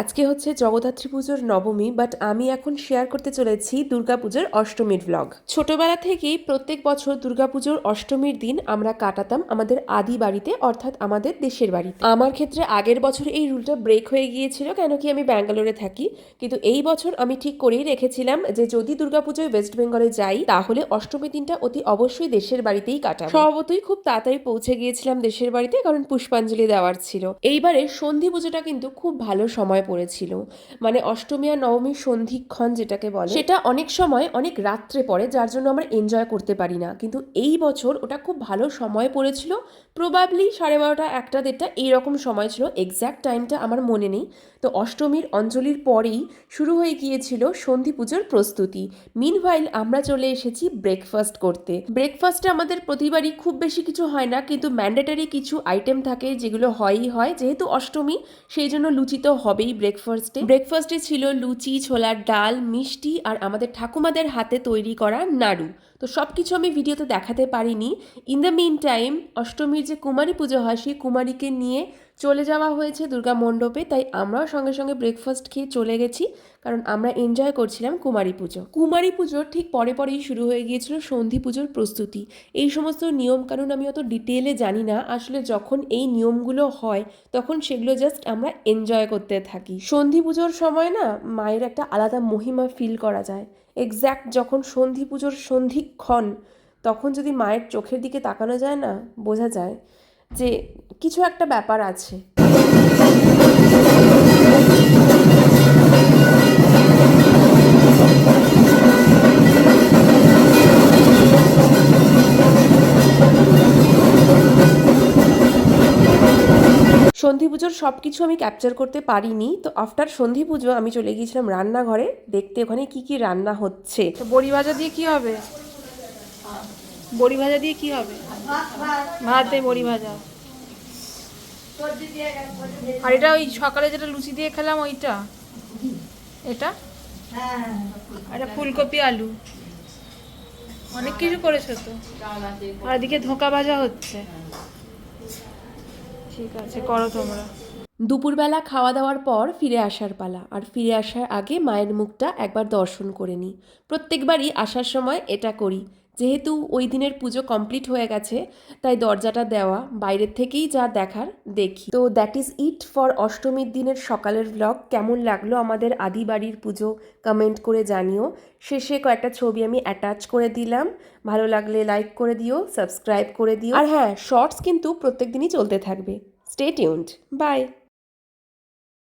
আজকে হচ্ছে জগদ্ধাত্রী পুজোর নবমী বাট আমি এখন শেয়ার করতে চলেছি দুর্গাপুজোর অষ্টমীর ব্লগ ছোটবেলা থেকেই প্রত্যেক বছর দুর্গাপুজোর অষ্টমীর দিন আমরা কাটাতাম আমাদের আদি বাড়িতে, অর্থাৎ আমাদের দেশের বাড়িতে। আমার ক্ষেত্রে আগের বছর এই রুলটা ব্রেক হয়ে গিয়েছিল, কেন কি আমি ব্যাঙ্গালোরে থাকি। কিন্তু এই বছর আমি ঠিক করেই রেখেছিলাম যে যদি দুর্গাপুজোয় ওয়েস্ট বেঙ্গলে যাই, তাহলে অষ্টমী দিনটা অতি অবশ্যই দেশের বাড়িতেই কাটাবো। স্বভাবতই খুব তাড়াতাড়ি পৌঁছে গিয়েছিলাম দেশের বাড়িতে, কারণ পুষ্পাঞ্জলি দেওয়ার ছিল। এইবারে সন্ধি পুজোটা কিন্তু খুব ভালো সময় পড়েছিল। মানে অষ্টমী আর নবমীর সন্ধিক্ষণ যেটাকে বলে, সেটা অনেক সময় অনেক রাত্রে পড়ে, যার জন্য আমরা এনজয় করতে পারি না। কিন্তু এই বছর ওটা খুব ভালো সময় পড়েছিল। প্রবাবলি সাড়ে বারোটা, একটা দেড়টা এইরকম সময় ছিল। এক্স্যাক্ট টাইমটা আমার মনে নেই। তো অষ্টমীর অঞ্জলির পরেই শুরু হয়ে গিয়েছিল সন্ধি পুজোর প্রস্তুতি। মিনভাইল আমরা চলে এসেছি ব্রেকফাস্ট করতে। ব্রেকফাস্টে আমাদের প্রতিবারই খুব বেশি কিছু হয় না, কিন্তু ম্যান্ডেটারি কিছু আইটেম থাকে যেগুলো হয়ই হয়। যেহেতু অষ্টমী, সেই জন্য লুচি তো হবেই। ব্রেকফাস্টে ব্রেকফাস্টে ছিল লুচি, ছোলার ডাল, মিষ্টি আর আমাদের ঠাকুমাদের হাতে তৈরি করা নাড়ু। তো সব কিছু আমি ভিডিওতে দেখাতে পারিনি। ইন দ্য মিন টাইম অষ্টমীর যে কুমারী পুজো হয়, সেই কুমারীকে নিয়ে চলে যাওয়া হয়েছে দুর্গা মণ্ডপে, তাই আমরাও সঙ্গে সঙ্গে ব্রেকফাস্ট খেয়ে চলে গেছি। কারণ আমরা এনজয় করছিলাম কুমারী পুজো। কুমারী পুজোর ঠিক পরে পরেই শুরু হয়ে গিয়েছিল সন্ধি পুজোর প্রস্তুতি। এই সমস্ত নিয়মকানুন আমি অত ডিটেলে জানি না। আসলে যখন এই নিয়মগুলো হয়, তখন সেগুলো জাস্ট আমরা এনজয় করতে থাকি। সন্ধি পুজোর সময় না, মায়ের একটা আলাদা মহিমা ফিল করা যায়। এক্স্যাক্ট যখন সন্ধি পুজোর সন্ধিক্ষণ, তখন যদি মায়ের চোখের দিকে তাকানো যায় না, বোঝা যায় যে কিছু একটা ব্যাপার আছে। সন্ধি পুজোর সব কিছু আমি ক্যাপচার করতে পারিনি। তো আফটার সন্ধি পুজো আমি চলে গিয়েছিলাম রান্নাঘরে। দেখতে ওখানে কি কি রান্না হচ্ছে। তো বড়ি ভাজা দিয়ে কি হবে? বড়ি ভাজা দিয়ে কি হবে? ভাত বড়ি ভাজা। আর এটা ওই সকালে যেটা লুচি দিয়ে খেলাম, ওইটা? এটা? এটা ফুলকপি আলু। অনেক কিছু করেছ তো। আর এদিকে ধোঁকা ভাজা হচ্ছে। ঠিক আছে, করো তোমরা। দুপুরবেলা খাওয়া দাওয়ার পর ফিরে আসার পালা, আর ফিরে আসার আগে মায়ের মুখটা একবার দর্শন করে নিই প্রত্যেকবারই আসার সময় এটা করি। যেহেতু ওই দিনের পুজো কমপ্লিট হয়ে গেছে, তাই দরজাটা দেওয়া, বাইরের থেকেই যা দেখার দেখি। তো দ্যাট ইজ ইট ফর অষ্টমীর দিনের সকালের ব্লগ কেমন লাগল আমাদের আদি বাড়ির পুজো কমেন্ট করে জানিও। শেষে কয়েকটা ছবি আমি অ্যাটাচ করে দিলাম। ভালো লাগলে লাইক করে দিও সাবস্ক্রাইব করে দিও। আর হ্যাঁ শর্টস কিন্তু প্রত্যেক দিনই চলতে থাকবে। Stay tuned by